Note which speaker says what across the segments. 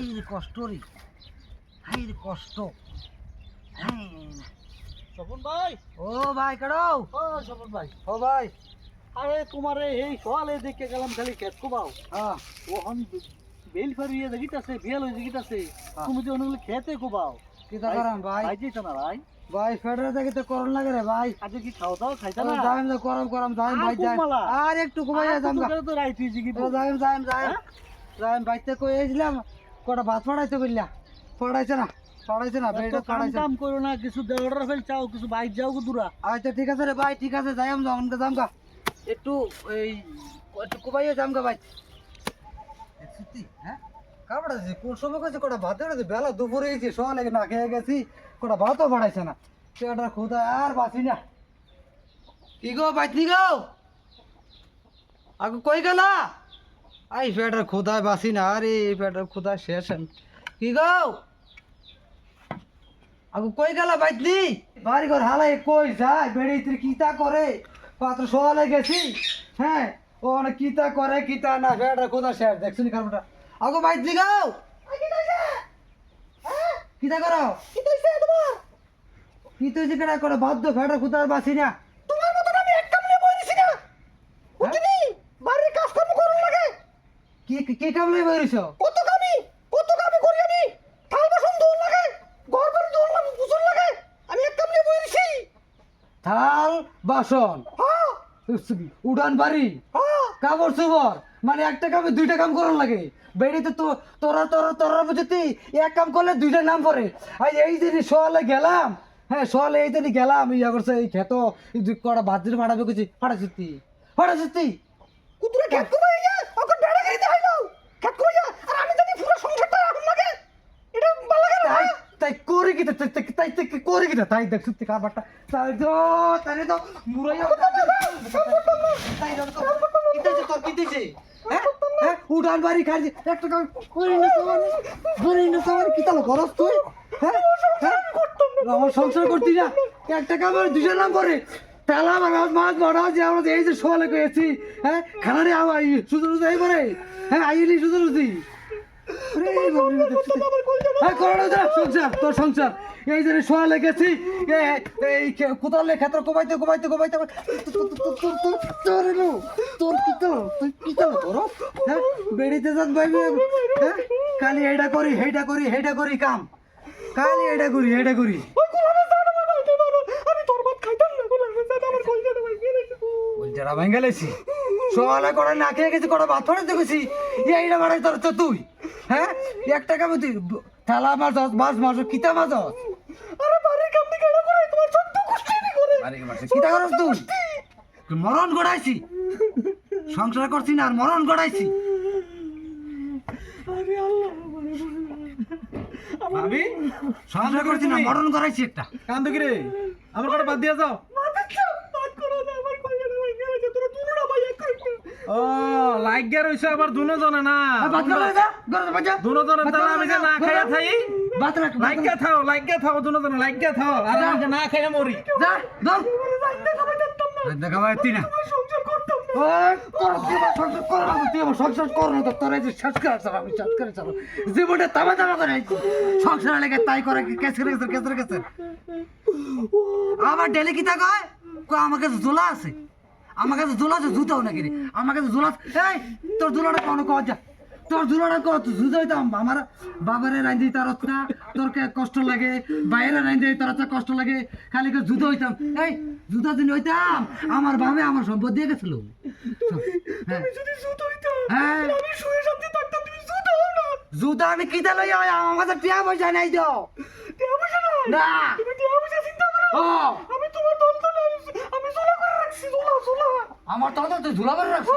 Speaker 1: High রে কষ্ট। রে হাই রে কষ্ট।
Speaker 2: স্বপন ভাই।
Speaker 1: ও ভাই কাড়ো
Speaker 2: ও স্বপন ভাই।
Speaker 1: ও ভাই।
Speaker 2: আরে তোমার এই সকালে দেখে গেলাম খালি খেত কোবাও
Speaker 1: হ্যাঁ।
Speaker 2: ওহন বেল ফারিয়ে দেখিতাছে বিয়াল হয়ে দেখিতাছে।
Speaker 1: হ্যাঁ।
Speaker 2: তুমি যে অনেকগুলো খেতে কোবাও
Speaker 1: কি তা করাম ভাই
Speaker 2: ভাই? যেত না ভাই।
Speaker 1: ভাই ফেডারে দেখে তো করন লাগে রে ভাই।
Speaker 2: আজকে কি খাও দাও খাইতা না?
Speaker 1: যাইম তো করম করম যাইম ভাই যাই
Speaker 2: কুমালা।
Speaker 1: আর একটু ঘুমাই যাম
Speaker 2: তো রাইতে জিগি
Speaker 1: তো যাইম যাইম যাইম।
Speaker 2: হ্যাঁ?
Speaker 1: যাইম বাইতে কই এসলাম কটা ভাত পড়াইতে বললা? পড়াইছে না পড়াইছে না বেটা
Speaker 2: কাম
Speaker 1: পড়াইছে
Speaker 2: কাম করো না কিছু দেওয়ার ফেল চাও কিছু বাইক যাও গো দূরা।
Speaker 1: আচ্ছা ঠিক আছে রে ভাই ঠিক আছে যাইম যাম যাম গা। একটু এই একটু কুবাইয়ে যাম গা ভাই। সত্যি হ্যাঁ? কাপড় আছে কোন সময় কাছে কটা ভাত আছে? বেলা দুপুরে গেছি সকালে লেগে না খেয়ে গেছি কটা ভাতও বাড়াইছে না। পেটটা খুদা আর বাঁচি না। কি গো বাইতি গো? আগু কই গেলা? আই পেটের খুদায় বাসি না আরে পেটের খুদা শেষ আমি। কি গো? আগু কই গেলা বাইতনি? বাড়ি ঘর হালাই কই যায়? বেড়ে ইতির কিতা করে? পাত্র সকালে গেছি। হ্যাঁ ও অনেক কিতা করে কিতা না বেড়া কোথা শেষ। দেখছি নি কারণটা আগু বাইতনি গাও কিতা করো? কি তুই কেডা করে বাধ্য ফেডা কোথায় বাসি না তোমার মতন আমি এক কামলে বই দিছি না বুঝলি বাড়ির কাজকর্ম করুন লাগে কি কি- কি কামলে বই কত কামি কত কামি করি আমি? থাল বাসন ধুন লাগে ঘর বাড়ি ধুন লাগে পুছুন লাগে আমি এক থাল বাসন। উড়ান বাড়ি? কাপড় চোপড়? মানে একটা কামে দুইটা কাম করার লাগে। বেড়িতে তো তোরা তোরা তোরা বুঝতি এক কাম করলে দুইটা নাম পড়ে। আর এই দিন সোয়ালে গেলাম হ্যাঁ সোয়ালে এই দিন গেলাম ইয়া করছে এই খেতো দুই কটা বাদ্রির ফাটাবে কিছু ফাটা সত্যি ফাটা সত্যি কুতুরে খেত ভাইয়া ওকে বেড়া করিতে হইল খেত কো ভাইয়া আর আমি যদি পুরো সংসারটা রাখুন লাগে এটা ভালো লাগে তাই তাই করে কি তাই তাই করে একটা কাম করে না তোমার করে না তোমার কি তাহলে হ্যাঁ হ্যাঁ আমার সংসার করতি না। একটা দুজন নাম করে তেলা মাছ মাছ বড় যে আমরা এই যে সোয়ালে করেছি হ্যাঁ খানারে আওয়াই শুধু শুধু এই করে হ্যাঁ আইলি শুধু তোর সংসার। এই যে শোয়া লেগেছি এই কোদালে ক্ষেত্র কমাইতে কমাইতে কমাইতে তোর- তোর- তোর- তোর- তোর- তোর এলো, তোর কি তো? তুই কি তো? করো হ্যাঁ বেড়িতে যান ভাই হ্যাঁ? খালি এইটা করি হেইটা করি হেইটা করি কাম। খালি এইটা করি এইটা করি। যারা ভেঙ্গেলেছি সকালে করে না খেয়ে গেছি কটা ভাত ফোড়ে দেখেছি এইটা বাড়াই তোর তো তুই। হ্যাঁ? এক টাকা মতো থালা মাছ মাছ মাছ কিতা মাছ? আরে বাড়ির কাম দিকে করে? তোমার ছোট্ট কুষ্টি নি করে? বাড়ির মাছ কিতা করস তুই? তুই মরণ গড়াইছি সংসার করছি না আর মরণ গড়াইছি
Speaker 3: ভাবি
Speaker 1: সংসার করছি না মরণ গড়াইছি একটা।
Speaker 3: কান্দো কি রে আমার কথা বাদ দিয়ে যাও। ও লাইক গিয়ে রইছে আবার দুনো জনে না
Speaker 1: বাদ করে যা গড়ে বাজা
Speaker 3: দুনো জনে তাহলে আমি না খাইয়া থাই?
Speaker 1: বাদ রাখ
Speaker 3: থাও লাইক গিয়ে থাও দুনো জনে থাও আর আমি না খাইয়া মরি।
Speaker 1: যা দম দেখা পাইতি না। ওই, কর, তুই আমার সংসার কর? না, তুই আমার সংসার কর না তোর এই যে শেষ করে ছাড়ো, আমি শেষ করে ছাড়ো। জীবনে তামা তামা করে আইছি। সংসারে লেগে তাই করে কেস করে গেছে কেস করে গেছে আমার ডেলি কয়? আমার কাছে জোলা আছে। আমার কাছে জোলা আছে জুতাও নাকি রে? আমার কাছে জোলা এই তোর জোলাটা কোনো কয় যা। তোর জোলাটা কত জুতো হইতাম আমার। বাবারে রাঁধি তার না তোর কে কষ্ট লাগে। বাইরে রাঁধি তার কষ্ট লাগে। খালি করে জুতো হইতাম। এই জুতো দিন হইতাম আমার বাবে আমার সম্পদ দিয়ে গেছিল। হ্যাঁ। হ্যাঁ। জুতা আমি কিতা লই আমার কাছে টিয়া পয়সা নাই তো। না। ও। আমার তো তো তুই ঝুলা করে রাখছো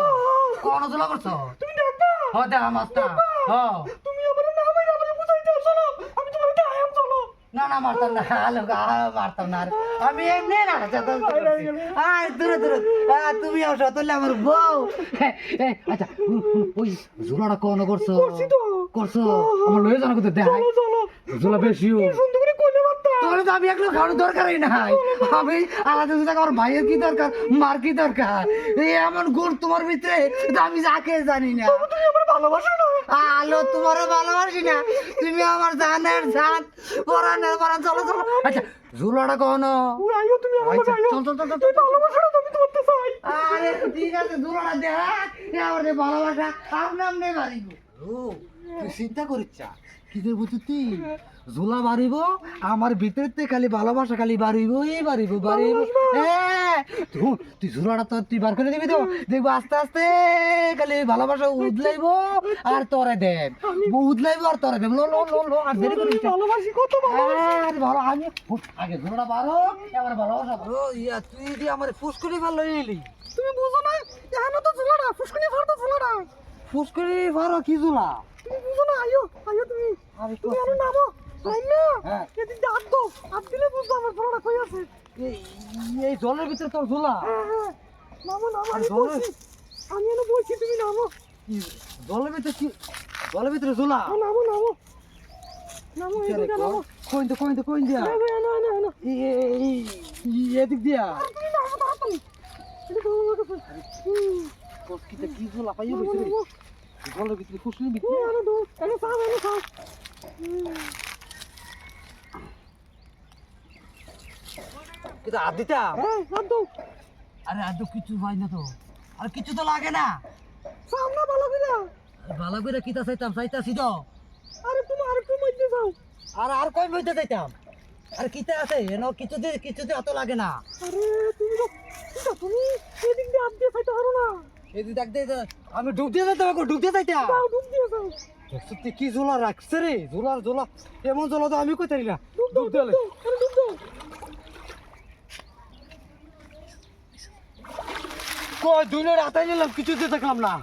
Speaker 1: কোন ঝুলা করছ? তুমি দেখবা দেখা মাছটা হ। না না মারতাম না। আলো মারতাম না আর। আমি এমনি না আয় দূরে দূরে। আ, তুমি আসো তাহলে আমার বউ। আচ্ছা ওই ঝুলাটা কোন করছ? করছ আমার লয়ে জানা কোথায় দেখাই ঝুলা বেশিও তোমার তো আমি একটু খাওয়ানোর দরকারই নাই। আমি আলাদা সুদা আমার ভাইয়ের কি দরকার মার কি দরকার? এই এমন গুণ তোমার ভিতরে তো আমি যাকে জানি না। তুমি আমার ভালোবাসো না। আলো তোমারও ভালোবাসি না তুমি আমার জানের জান। পরানের পরান চলো চলো। আচ্ছা ঝুলাটা কখনো?
Speaker 2: আইও তুমি
Speaker 1: আচ্ছা চল চল চল চল
Speaker 2: ভালোবাসো না তুমি চাই।
Speaker 1: আরে ঠিক আছে ঝুলাটা দেখ। আমার যে ভালোবাসা আপনার আমনে বাড়িব তুই চিন্তা কি তুই? ঝোলা বাড়িব আমার ভিতরে তে খালি ভালোবাসা খালি বাড়িব এই বাড়িব বাড়িব। হ্যাঁ তুই- তুই ঝোলাটা তো তুই বার করে দিবি তো। দেখব আস্তে আস্তে খালি ভালোবাসা উদলাইব আর তোরে দেব। উদলাইব আর তোরে দেব। লো লো লো লো আর দেরি করিস
Speaker 2: ভালোবাসি কত
Speaker 1: আরে ভালো আমি আগে ঝোলাটা বারো এবার ভালোবাসা বারো ইয়া তুই দিয়ে আমার ফুসকুড়ি ভালো এলি
Speaker 2: তুমি বুঝো না এখানে তো ঝুলাটা ফুসকুনি ফারতো ঝুলাটা।
Speaker 1: ফুসকুড়ি ভালো কি ঝোলা?
Speaker 2: তুমি বুঝো না আইও আইও তুমি। তুমি আরও নামো। লাইন না
Speaker 1: হ্যাঁ।
Speaker 2: এদিক দাও। হাত দিলে বুঝব আমার ঝোলাটা কই আছে।
Speaker 1: এই এই জলের ভিতরে তোর ঝোলা।
Speaker 2: হ্যাঁ হ্যাঁ নামো নামো আমি বলছি। আমি এনে বলছি তুমি নামো।
Speaker 1: জলের ভিতরে কি জলের ভিতরে ঝোলা?
Speaker 2: নামো নামো। নামো এদিকে নামো।
Speaker 1: কইন তো কইন তো কইন দিয়া
Speaker 2: না না না
Speaker 1: এই এদিক দিয়া।
Speaker 2: তুমি নামো তাড়াতাড়ি। এদিকে
Speaker 1: কি ঝোলা
Speaker 2: নামো,
Speaker 1: বসে। জলের ভিতরে
Speaker 2: হুম,
Speaker 1: ভিতরে
Speaker 2: এনে দাও এনে খাও এনে খাও
Speaker 1: কিন্তু হাত দিতাম
Speaker 2: হাত দাও
Speaker 1: আরে আর তো কিছু হয় না তো আর কিছু তো লাগে না
Speaker 2: সামনে ভালো করে
Speaker 1: ভালো করে কিতা চাইতাম চাইতাছি তো
Speaker 2: আরে তুমি আর একটু মধ্যে যাও
Speaker 1: আর আর কই মইতে চাইতাম আর কিতা আছে এনো কিছু দিয়ে কিছু দিয়ে অত লাগে না
Speaker 2: আরে তুমি তো তুমি এদিক দিয়ে হাত দিয়ে খাইতে পারো না
Speaker 1: এই দেখ দে আমি ডুব দিয়ে যাইতাম এখন ডুব দিয়ে যাইতাম।
Speaker 2: যাও ডুব দিয়ে যাও
Speaker 1: সত্যি কি ঝোলা রাখছে রে ঝোলার ঝোলা। এমন ঝোলা তো আমি তারি না।
Speaker 2: ডুব
Speaker 1: দিয়ে কই নিলাম কিছু দিয়ে দেখলাম না।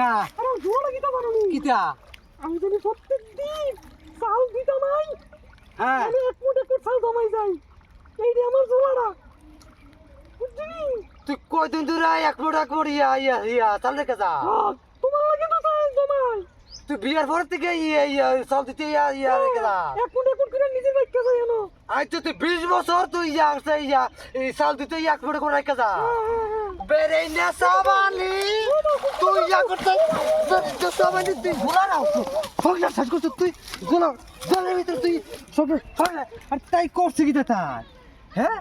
Speaker 2: না। পারো
Speaker 1: কিতা?
Speaker 2: আমি যদি প্রত্যেক দিন চাল দিতাম নাই
Speaker 1: হ্যাঁ।
Speaker 2: আমি এক মুঠ এক চাল জমাই যাই। এই যে আমার জোলাটা বুঝলি?
Speaker 1: তুই কই দিন দূরে এক ফুট এক ইয়া ইয়া ইয়া চাল রেখে যা।
Speaker 2: তোমার লাগে তো চাল জমাই।
Speaker 1: তুই বিয়ার পর থেকে ইয়া ইয়া চাল দিতে ইয়া ইয়া রেখে যা।
Speaker 2: এক মুঠ করে নিজের বাইকটা যাই
Speaker 1: আই তো তুই বিশ বছর তুই ইয়া আছে ইয়া এই চাল দিতে এক ফুট করে রেখে যা।
Speaker 2: হ্যাঁ হ্যাঁ হ্যাঁ।
Speaker 1: বেরে না সাবানি তুই ইয়া করতে তো সাবানি তুই ভুলা না সংসার শেষ করছিস তুই জল জলের ভিতরে তুই সব আর তাই করছি কি তাই? হ্যাঁ?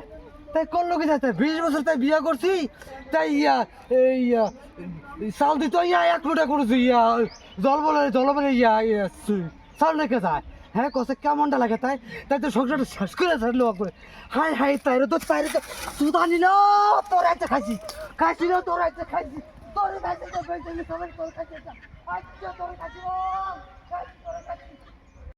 Speaker 1: তাই করল কি তাই বিশ বছর তাই বিয়া করছি, তাই ইয়া ইয়া, চাল দিত ইয়া, এক ফুটা করেছি, ইয়া, জল বলে জল বলে ইয়া চাল রেখে যায়। হ্যাঁ কসে কেমনটা লাগে তাই? তাই তো সংসারটা শেষ করে ছাড়লো করে হাই হাই তাইরে তো তাইরে তো। সুদা নিল, তোর একটা খাইছি। খাইছি না, তোর একটা খাইছি। তোর খাইছি তো বেঁচে সবাই তোর খাইছি। আচ্ছা তোর খাইছি